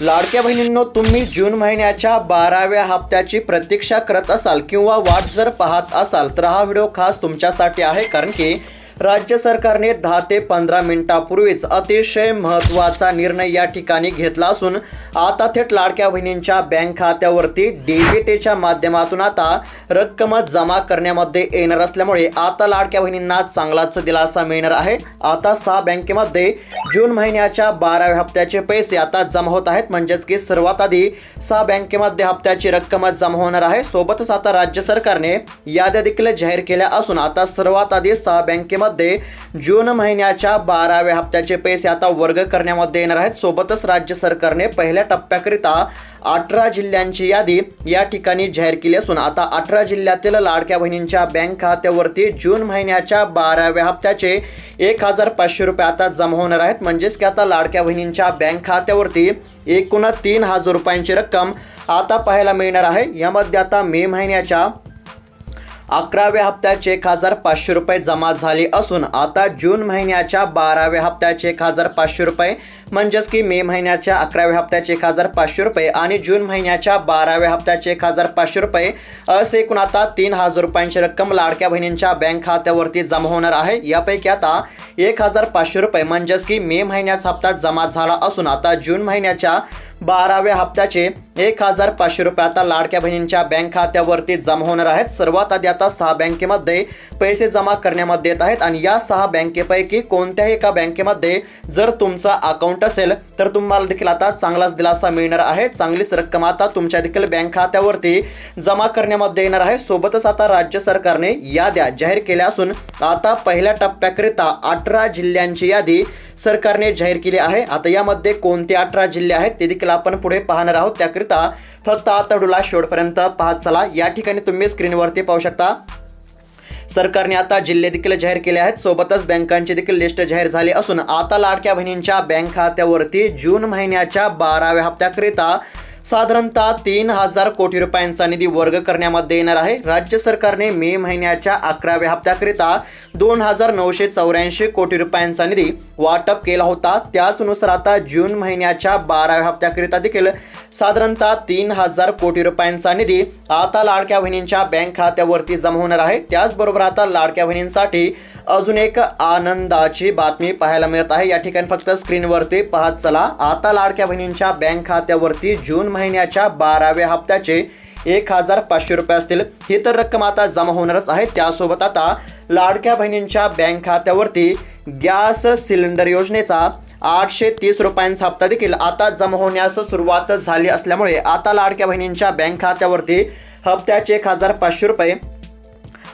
लाडक्या बहिणींनो तुम्ही जून महिन्याच्या बाराव्या हप्त्याची प्रतीक्षा करत असाल किंवा वाट जर पाहत असाल तर हा व्हिडिओ खास तुमच्यासाठी आहे कारण की राज्य सरकारने दहा ते पंधरा मिनिटापूर्वीच अतिशय महत्त्वाचा निर्णय या ठिकाणी घेतला असून आता थेट लाडक्या बहिणींच्या बँक खात्यावरती डीबीटीच्या माध्यमातून आता रक्कम जमा करण्यामध्ये येणार असल्यामुळे आता लाडक्या बहिणींना चांगलाच दिलासा मिळणार आहे. आता सहा बँकेमध्ये जून महिन्याच्या बाराव्या हप्त्याचे पैसे आता जमा होत आहेत. म्हणजेच की सर्वात आधी सहा बँकेमध्ये हप्त्याची रक्कम जमा होणार आहे. सोबतच आता राज्य सरकारने याद्या देखील जाहीर केल्या असून आता सर्वात आधी सहा बँकेमध्ये जून महिन्याच्या बाराव्या हप्त्याचे पैसे आता वर्ग करण्यामध्ये येणार आहेत. सोबतच राज्य सरकारने पहिल्या टप्प्याकरिता अठरा जिल्ह्यांची यादी या ठिकाणी जाहीर केली असून आता अठरा जिल्ह्यातील लाडक्या बहिणींच्या बँक खात्यावरती जून महिन्याच्या बाराव्या हप्त्याचे एक हजार पाचशे रुपये आता जमा होणार आहेत. म्हणजेच की आता लाडक्या बहिणींच्या बँक खात्यावरती एकूण तीन हजार रुपयांची रक्कम आता पाहायला मिळणार आहे. यामध्ये आता मे महिन्याच्या अकराव्या हप्त्याचे एक हजार पाचशे रुपये जमा झाले असून आता जून महिन्याच्या बाराव्या हप्त्याचे एक हजार पाचशे रुपये म्हणजेच की मे महिन्याच्या अकराव्या हप्त्याचे एक हजार पाचशे रुपये आणि जून महिन्याच्या बाराव्या हप्त्याचे एक हजार पाचशे रुपये असे एकूण आता तीन हजार रुपयांची रक्कम लाडक्या बहिणींच्या बँक खात्यावरती जमा होणार आहे. यापैकी आता एक हजार पाचशे रुपये म्हणजेच की मे महिन्याचा हप्ता जमा झाला असून आता जून महिन्याच्या बाराव्या हप्त्याचे एक हजार पाचशे रुपये आता लाडक्या बहिणींच्या बँक खात्यावरती जमा होणार आहेत. सर्वात आधी आता सहा बँकेमध्ये पैसे जमा करण्यामध्ये येत आहेत आणि या सहा बँकेपैकी कोणत्याही एका बँकेमध्ये जर तुमचा अकाउंट असेल तर तुम्हाला देखील आता चांगलाच दिलासा मिळणार आहे. चांगलीच रक्कम आता तुमच्या देखील बँक खात्यावरती जमा करण्यामध्ये येणार आहे. सोबतच आता राज्य सरकारने याद्या जाहीर केल्या असून आता पहिल्या टप्प्याकरिता अठरा जिल्ह्यांची यादी सरकारने जाहीर केली आहे. आता यामध्ये कोणते अठरा जिल्हे आहेत ते देखील आपण पुढे पाहणार आहोत. त्याकरिता फक्त आता शेवटपर्यंत पाहत चला. या ठिकाणी तुम्ही स्क्रीनवरती पाहू शकता. सरकारने आता जिल्हे देखील जाहीर केले आहेत. सोबतच बँकांची देखील लिस्ट जाहीर झाली असून आता लाडक्या बहिणींच्या बँक खात्यावरती जून महिन्याच्या बाराव्या हप्त्याकरिता साधारणतः तीन हजार कोटी रुपयांचा निधी वर्ग करण्यामध्ये येणार आहे. राज्य सरकारने मे महिन्याच्या अकराव्या हप्त्याकरिता दोन हजार नऊशे चौऱ्याऐंशी कोटी रुपयांचा निधी वाटप केला होता. त्याचनुसार आता जून महिन्याच्या बाराव्या हप्त्याकरिता देखील साधारणतः तीन हजार कोटी रुपयांचा निधी आता लाडक्या बहिणींच्या बँक खात्यावरती जमा होणार आहे. त्याचबरोबर आता लाडक्या बहिणींसाठी अजून एक आनंदाची बातमी पाहायला मिळत आहे. या ठिकाणी फक्त स्क्रीनवरती पाहत चला. आता लाडक्या बहिणींच्या बँक खात्यावरती जून महिन्याच्या बाराव्या हप्त्याचे एक हजार पाचशे रुपये असतील. ही तर रक्कम आता जमा होणारच आहे. त्यासोबत आता लाडक्या बहिणींच्या बँक खात्यावरती गॅस सिलेंडर योजनेचा आठशे तीस रुपयांचा हप्ता देखील आता जमा होण्यास सुरुवात झाली असल्यामुळे आता लाडक्या बहिणींच्या बँक खात्यावरती हप्त्याचे एक हजार पाचशे रुपये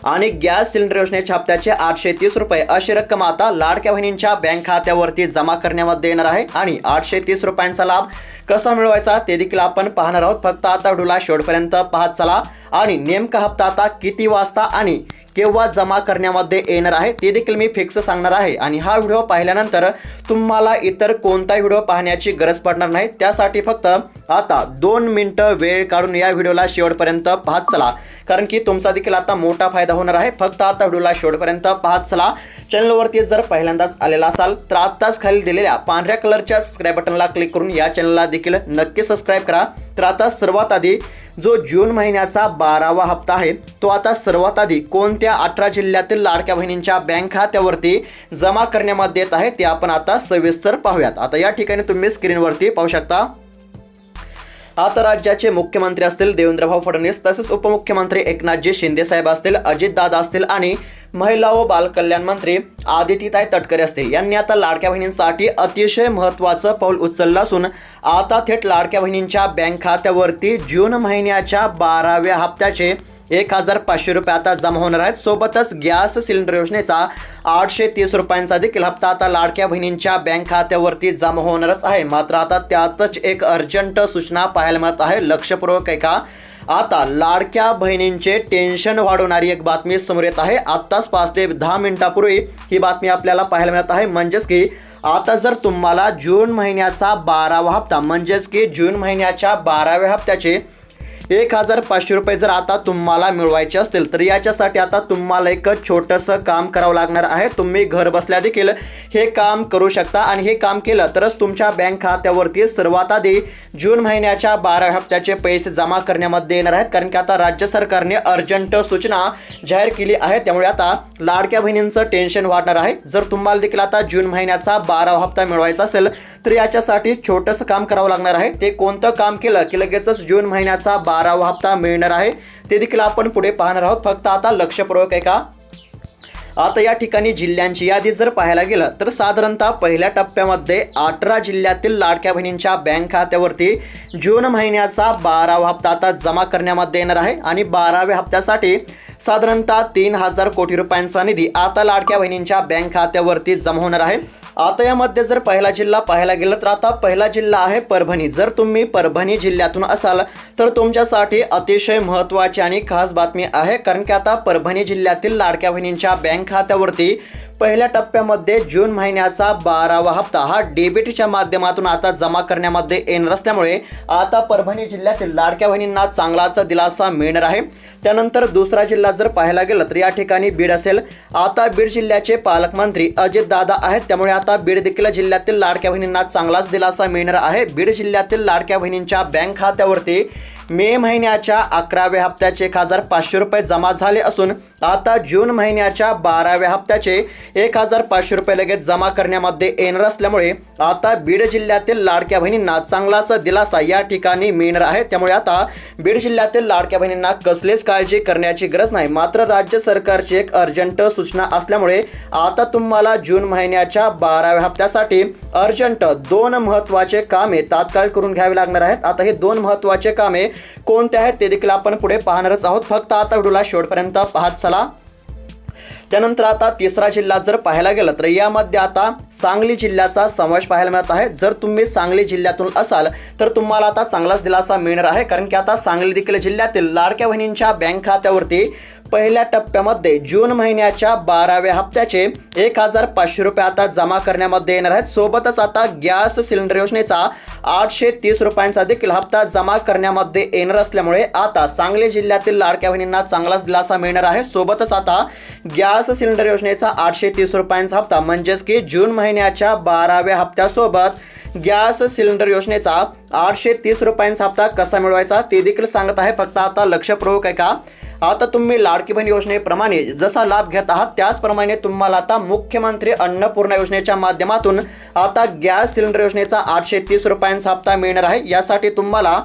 आणि गॅस सिलेंडर योजनेच्या हप्त्याचे आठशे तीस रुपये अशी रक्कम आता लाडक्या बहिणींच्या बँक खात्यावरती जमा करण्यामध्ये येणार आहे. आणि आठशे तीस रुपयांचा लाभ कसा मिळवायचा ते देखील आपण पाहणार आहोत. फक्त आता व्हिडिओला शेवटपर्यंत पाहत चला. आणि नेमका हप्ता आता किती वाजता आणि केव्हा जमा करण्यामध्ये येणार आहे ते देखील मी फिक्स सांगणार आहे. आणि हा व्हिडिओ पाहिल्यानंतर तुम्हाला इतर कोणताही व्हिडिओ पाहण्याची गरज पडणार नाही. त्यासाठी फक्त आता दोन मिनटं वेळ काढून या व्हिडिओला शेवटपर्यंत पाहत चला. कारण की तुमचा देखील आता मोठा फायदा होणार आहे. फक्त आता व्हिडिओला शेवटपर्यंत पाहत चला. चॅनलवरती जर पहिल्यांदाच आलेला असाल तर आत्ताच खाली दिलेल्या पांढऱ्या कलरच्या सबस्क्राईब बटनला क्लिक करून या चॅनलला देखील नक्की सबस्क्राईब करा. तर आता सर्वात आधी जो जून महिन्याचा बारावा हप्ता आहे तो आता सर्वात आधी कोणत्या अठरा जिल्ह्यातील लाडक्या बहिणींच्या बँक खात्यावरती जमा करण्यामध्ये येत आहे ते आपण आता सविस्तर पाहूयात. आता या ठिकाणी तुम्ही स्क्रीनवरती पाहू शकता. आता राज्याचे मुख्यमंत्री असतील देवेंद्रभाऊ फडणवीस तसेच उपमुख्यमंत्री एकनाथजी शिंदे साहेब असतील अजितदादा असतील आणि महिला व बालकल्याण मंत्री आदितीताई तटकरे असतील. यांनी आता लाडक्या बहिणींसाठी अतिशय महत्त्वाचं पाऊल उचललं असून आता थेट लाडक्या बहिणींच्या बँक खात्यावरती जून महिन्याच्या बाराव्या हप्त्याचे एक हजार पाचशे रुपये आता जमा होणार आहेत. सोबतच गॅस सिलेंडर योजनेचा आठशे तीस रुपयांचा देखील हप्ता आता लाडक्या बहिणींच्या बँक खात्यावरती जमा होणारच आहे. मात्र आता त्यातच एक अर्जंट सूचना पाहायला मिळत आहे. लक्षपूर्वक आहे का आता लाडक्या बहिणींचे टेन्शन वाढवणारी एक बातमी समोर येत आहे. आत्ताच पाच ते दहा मिनिटापूर्वी ही बातमी आपल्याला पाहायला मिळत आहे. म्हणजेच की आता जर तुम्हाला जून महिन्याचा बारावा हप्ता म्हणजेच की जून महिन्याच्या बाराव्या हप्त्याचे एक हजार पाचशे रुपये जर आता तुम्हाला मिळवायचे असतील तर याच्यासाठी आता तुम्हाला एक छोटंसं काम करावं लागणार आहे. तुम्ही घर बसल्या देखील हे काम करू शकता आणि हे काम केलं तरच तुमच्या बँक खात्यावरती सर्वात आधी जून महिन्याच्या बारा हप्त्याचे पैसे जमा करण्यामध्ये येणार आहेत. कारण की आता राज्य सरकारने अर्जंट सूचना जाहीर केली आहे. त्यामुळे आता लाडक्या बहिणींचं टेन्शन वाढणार आहे. जर तुम्हाला देखील आता जून महिन्याचा बारा हप्ता मिळवायचा असेल तर याच्यासाठी छोटंसं काम करावं लागणार आहे. ते कोणतं काम केलं की लगेचच जून महिन्याचा बारावा हप्ता मिळणार आहे. ते देखील आपण पुढे पाहणार आहोत. फक्त आता लक्षपूर्वक आहे का आता या ठिकाणी जिल्ह्यांची यादी जर पाहायला गेलं तर साधारणतः पहिल्या टप्प्यामध्ये अठरा जिल्ह्यातील लाडक्या बहिणींच्या बँक खात्यावरती जून महिन्याचा बारावा हप्ता आता जमा करण्यामध्ये येणार आहे. आणि बाराव्या हप्त्यासाठी साधारणतः तीन हजार कोटी रुपयांचा निधी आता लाडक्या बहिणींच्या बँक खात्यावरती जमा होणार आहे. आता यामध्ये जर पहिला जिल्हा पाहायला गेलं तर आता पहिला जिल्हा आहे परभणी. जर तुम्ही परभणी जिल्ह्यातून असाल तर तुमच्यासाठी अतिशय महत्त्वाची आणि खास बातमी आहे कारण की आता परभणी जिल्ह्यातील लाडक्या बहिणींच्या बँक खात्यावरती पहिल्या टप्प्यामध्ये जून महिन्याचा बारावा हप्ता. हा डेबिटच्या माध्यमातून आता जमा करण्यामध्ये येणार असल्यामुळे आता परभणी जिल्ह्यातील लाडक्या बहिणींना चांगलाच दिलासा मिळणार आहे. त्यानंतर दुसरा जिल्हा जर पाहायला गेलं तर या ठिकाणी बीड असेल. आता बीड जिल्ह्याचे पालकमंत्री अजित दादा आहेत. त्यामुळे आता बीड देखील जिल्ह्यातील लाडक्या बहिणींना चांगलाच दिलासा मिळणार आहे. बीड जिल्ह्यातील लाडक्या बहिणींच्या बँक खात्यावरती मे महिन्याच्या अकराव्या हप्त्याचे एक हजार पाचशे रुपये जमा झाले असून आता जून महिन्याच्या बाराव्या हप्त्याचे एक हजार पाचशे रुपये लगेच जमा करण्यामध्ये येणार असल्यामुळे आता बीड जिल्ह्यातील लाडक्या बहिणींना चांगलाच दिलासा या ठिकाणी मिळणार आहे. त्यामुळे आता बीड जिल्ह्यातील लाडक्या बहिणींना कसलीच काळजी करण्याची गरज नाही. मात्र राज्य सरकारची एक अर्जंट सूचना असल्यामुळे आता तुम्हाला जून महिन्याच्या बाराव्या हप्त्यासाठी अर्जंट दोन महत्त्वाचे कामे तात्काळ करून घ्यावी लागणार आहेत. आता हे दोन महत्त्वाचे कामे कोणते आहेत? ते देखील आपण पुढे पाहणारच आहोत. फक्त आता व्हिडिओला शेवटपर्यंत पाहत चला. त्यानंतर आता तिसरा जिल्हा जर पाहायला गेलं तर यामध्ये आता सांगली जिल्ह्याचा समावेश पाहायला मिळत आहे. जर तुम्ही सांगली जिल्ह्यातून असाल तर तुम्हाला आता चांगलाच दिलासा मिळणार आहे. कारण की आता सांगली देखील जिल्ह्यातील लाडक्या बहिणींच्या बँक खात्यावरती पहिल्या टप्प्यामध्ये जून महिन्याच्या बाराव्या हप्त्याचे एक हजार पाचशे रुपये आता जमा करण्यामध्ये येणार आहेत. सोबतच आता गॅस सिलेंडर योजनेचा आठशे तीस रुपयांचा देखील हप्ता जमा करण्यामध्ये येणार असल्यामुळे आता सांगली जिल्ह्यातील लाडक्या बहिणींना चांगलाच दिलासा मिळणार आहे. सोबतच आता गॅस सिलेंडर योजनेचा आठशे तीस रुपयांचा हप्ता म्हणजेच की जून महिन्याच्या बाराव्या हप्त्यासोबत गॅस सिलेंडर योजनेचा आठशे तीस रुपयांचा हप्ता कसा मिळवायचा ते देखील सांगत आहे. फक्त आता लक्षपूर्वक आहे का आता तुम्ही लाडकी बहीण योजनेप्रमाणे जसा लाभ घेत आहात त्याचप्रमाणे तुम्हाला आता मुख्यमंत्री अन्नपूर्णा योजनेच्या माध्यमातून आता गॅस सिलेंडर योजनेचा आठशे तीस रुपयांचा हप्ता मिळणार आहे. यासाठी तुम्हाला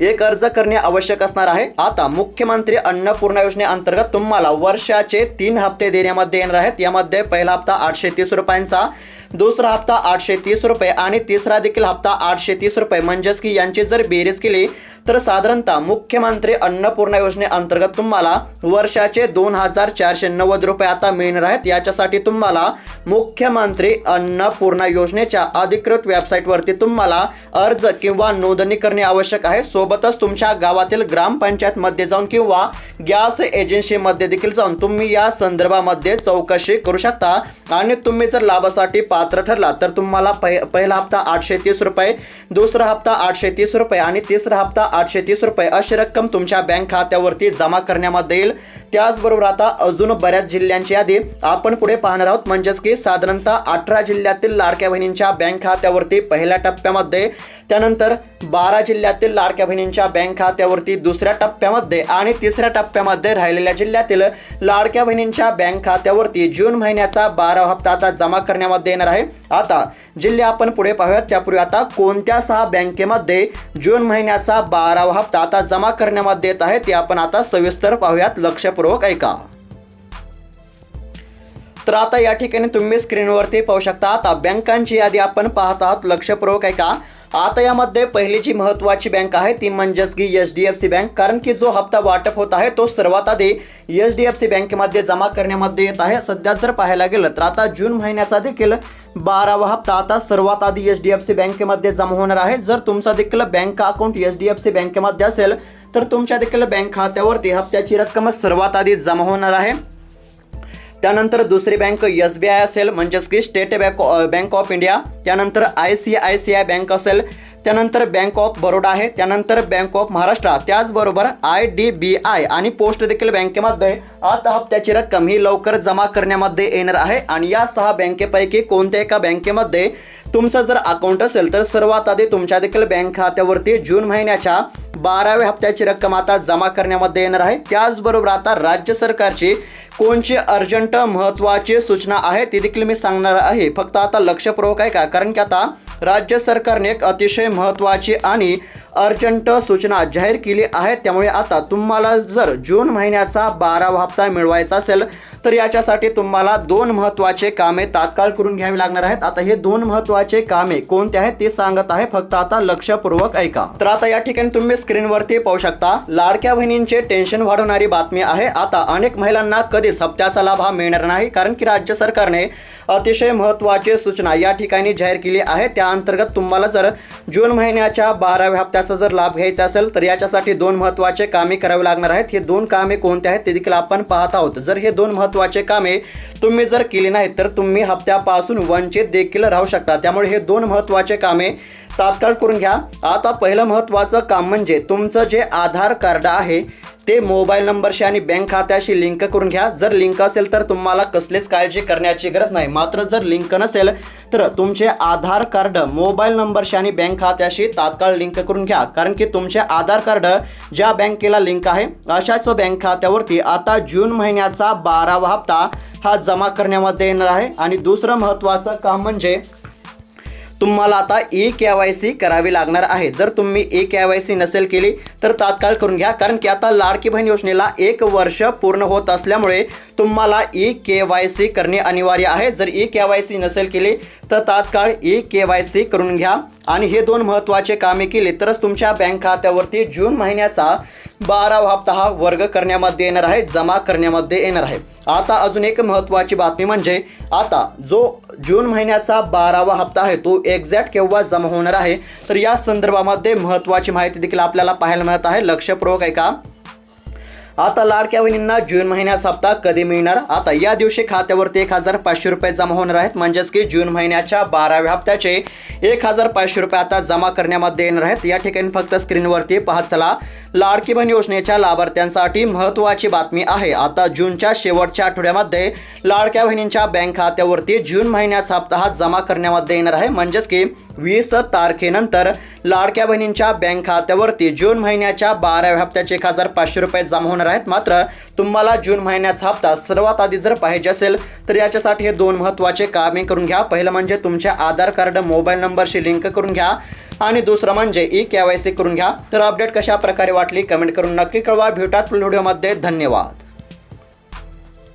एक अर्ज करणे आवश्यक असणार आहे. आता मुख्यमंत्री अन्नपूर्णा योजनेअंतर्गत तुम्हाला वर्षाचे तीन हप्ते देण्यामध्ये येणार आहेत. यामध्ये पहिला हप्ता आठशे तीस रुपयांचा दुसरा हप्ता आठशे तीस रुपये आणि तिसरा देखील हप्ता आठशे तीस रुपये. म्हणजेच की यांची जर बेरीज केली तर साधारणतः मुख्यमंत्री अन्नपूर्णा योजनेअंतर्गत तुम्हाला वर्षाचे दोन हजार चारशे नव्वद रुपये आता मिळणार आहेत. याच्यासाठी तुम्हाला मुख्यमंत्री अन्नपूर्णा योजनेच्या अधिकृत वेबसाईटवरती तुम्हाला अर्ज किंवा नोंदणी करणे आवश्यक आहे. सोबतच तुमच्या गावातील ग्रामपंचायतमध्ये जाऊन किंवा गॅस एजन्सीमध्ये देखील जाऊन तुम्ही या संदर्भामध्ये चौकशी करू शकता. आणि तुम्ही जर लाभासाठी पात्र ठरला तर तुम्हाला पहि पहिला हप्ता आठशे तीस रुपये दुसरा हप्ता आठशे तीस रुपये आणि तिसरा हप्ता आठशे तीस रुपये अशी रक्कम तुमच्या बँक खात्यावरती जमा करण्यामध्ये येईल. त्याचबरोबर आता अजून बऱ्याच जिल्ह्यांची यादी आपण पुढे पाहणार आहोत. म्हणजेच की साधारणतः अठरा जिल्ह्यातील लाडक्या बहिणींच्या बँक खात्यावरती पहिल्या टप्प्यामध्ये त्यानंतर बारा जिल्ह्यातील लाडक्या बहिणींच्या बँक खात्यावरती दुसऱ्या टप्प्यामध्ये आणि तिसऱ्या टप्प्यामध्ये राहिलेल्या जिल्ह्यातील लाडक्या बहिणींच्या बँक खात्यावरती जून महिन्याचा बारा हप्ता आता जमा करण्यामध्ये येणार आहे. आता जिल्हे आपण पुढे पाहूयात. त्यापूर्वी आता कोणत्या सहा बँकेमध्ये जून महिन्याचा बारावा हप्ता आता जमा करण्यामध्ये येत आहे ते आपण आता सविस्तर पाहूयात. लक्षपूर्वक ऐका. तर आता या ठिकाणी तुम्ही स्क्रीनवरती पाहू शकता. आता बँकांची यादी आपण पाहत आहात. लक्षपूर्वक ऐका. आता यामध्ये पहिली जी महत्त्वाची बँक आहे ती म्हणजेच की H D F C bank. कारण की जो हप्ता वाटप होत आहे तो सर्वात आधी एच डी एफ सी बँकेमध्ये जमा करण्यामध्ये येत आहे. सध्या जर पाहायला गेलं तर आता जून महिन्याचा देखील बारावा हप्ता आता सर्वात आधी एच डी एफ सी बँकेमध्ये जमा होणार आहे. जर तुमचा देखील bank account H D F C बँकेमध्ये असेल तर तुमच्या देखील बँक खात्यावरती हप्त्याची रक्कम सर्वात आधी जमा होणार आहे. त्यानंतर दुसरी बँक एस बी आय असेल म्हणजेच की State Bank bank of India. त्यानंतर I C I C I bank असेल त्यानंतर बँक ऑफ बरोडा आहे. त्यानंतर बँक ऑफ महाराष्ट्र त्याचबरोबर आय डी बी आय आणि पोस्ट देखील बँकेमध्ये आता हप्त्याची रक्कम ही लवकर जमा करण्यामध्ये येणार आहे. आणि या सहा बँकेपैकी कोणत्या एका बँकेमध्ये तुमचं जर अकाउंट असेल तर सर्वात आधी तुमच्या देखील बँक खात्यावरती जून महिन्याच्या बाराव्या हप्त्याची रक्कम आता जमा करण्यामध्ये येणार आहे. त्याचबरोबर आता राज्य सरकारची कोणची अर्जंट महत्त्वाची सूचना आहे ती देखील मी सांगणार आहे. फक्त आता लक्षपूर्वक आहे का कारण की आता राज्य सरकारने एक अतिशय महत्त्वाची आणि अर्जंट सूचना जाहीर केली आहे. त्यामुळे आता तुम्हाला जर जून महिन्याचा बारावा हप्ता मिळवायचा असेल तर याच्यासाठी तुम्हाला दोन महत्त्वाचे कामे तात्काळ करून घ्यावी लागणार आहेत. आता हे दोन महत्त्वाचे कामे कोणते आहेत ते सांगत आहे. फक्त आता लक्षपूर्वक ऐका. तर आता या ठिकाणी तुम्ही स्क्रीनवरती पाहू शकता लाडक्या बहिणींचे टेन्शन वाढवणारी बातमी आहे. आता अनेक महिलांना कधीच हप्त्याचा लाभ हा मिळणार नाही कारण की राज्य सरकारने अतिशय महत्त्वाची सूचना या ठिकाणी जाहीर केली आहे. त्या अंतर्गत तुम्हाला जर जून महिन्याच्या बाराव्या हप्त्याचा जर लाभ घ्यायचा असेल तर याच्यासाठी दोन महत्त्वाचे कामे करावी लागणार आहेत. हे दोन कामे कोणते आहेत ते देखील आपण पाहत आहोत. जर हे दोन महत्त्वाचे कामे तुम्ही जर केली नाहीत तर तुम्ही हप्त्यापासून वंचित देखील राहू शकता. त्यामुळे हे दोन महत्त्वाचे कामे तात्काळ करून घ्या. आता पहिलं महत्त्वाचं काम म्हणजे तुमचं जे आधार कार्ड आहे ते मोबाईल नंबरशी आणि बँक खात्याशी लिंक करून घ्या. जर लिंक असेल तर तुम्हाला कसलीच काळजी करण्याची गरज नाही. मात्र जर लिंक नसेल तर तुमचे आधार कार्ड मोबाईल नंबरशी आणि बँक खात्याशी तात्काळ लिंक करून घ्या. कारण की तुमचे आधार कार्ड ज्या बँकेला लिंक आहे अशाच बँक खात्यावरती आता जून महिन्याचा बारावा हप्ता हा जमा करण्यामध्ये येणार आहे. आणि दुसरं महत्त्वाचं काम म्हणजे तुम्हाला आता ई के वाय सी करावी लागणार आहे. जर तुम्ही ई के वाय सी नसेल केली तर तात्काळ करून घ्या. कारण की आता लाडकी बहीण योजनेला एक वर्ष पूर्ण होत असल्यामुळे तुम्हाला ई के वाय सी करणे अनिवार्य आहे. जर ई के वाय सी नसेल केली तर तात्काळ ई के वाय सी करून घ्या. आणि हे दोन महत्त्वाचे कामे केले तरच तुमच्या बँक खात्यावरती जून महिन्याचा बारावा हप्ता हा वर्ग करण्यामध्ये येणार आहे जमा करण्यामध्ये येणार आहे. आता अजून एक महत्त्वाची बातमी म्हणजे आता जो जून महिन्याचा बारावा हप्ता आहे तो एक्झॅक्ट केव्हा जमा होणार आहे तर या संदर्भामध्ये महत्त्वाची माहिती देखील आपल्याला पाहायला मिळत आहे. लक्षपूर्वक आहे का आता लाडक्या बहिणींना जून महिन्याचा हप्ता कधी मिळणार? आता या दिवशी खात्यावरती एक हजार पाचशे रुपये जमा होणार आहेत. म्हणजेच की जून महिन्याच्या बाराव्या हप्त्याचे एक हजार पाचशे रुपये आता जमा करण्यामध्ये येणार आहेत. या ठिकाणी फक्त स्क्रीनवरती पाहत चला. लाडकी बहीण योजनेच्या लाभार्थ्यांसाठी महत्त्वाची बातमी आहे. आता जूनच्या शेवटच्या आठवड्यामध्ये लाडक्या बहिणींच्या बँक खात्यावरती जून महिन्याचा हप्ता हा जमा करण्यामध्ये येणार आहे. म्हणजेच की वीस तारखेनंतर लाडक्या बहिणींच्या बँक खात्यावरती जून महिन्याच्या बाराव्या हप्त्याचे एक हजार पाचशे रुपये जमा होणार आहेत. मात्र तुम्हाला जून महिन्याचा हप्ता सर्वात आधी जर पाहिजे असेल तर याच्यासाठी हे दोन महत्त्वाचे कामे करून घ्या. पहिलं म्हणजे तुमचे आधार कार्ड मोबाईल नंबरशी लिंक करून घ्या. आणि दुसरं म्हणजे ई के वाय सी करून घ्या. तर अपडेट कशा प्रकारे वाटली कमेंट करून नक्की कळवा. भेटात पुढील व्हिडिओमध्ये. धन्यवाद.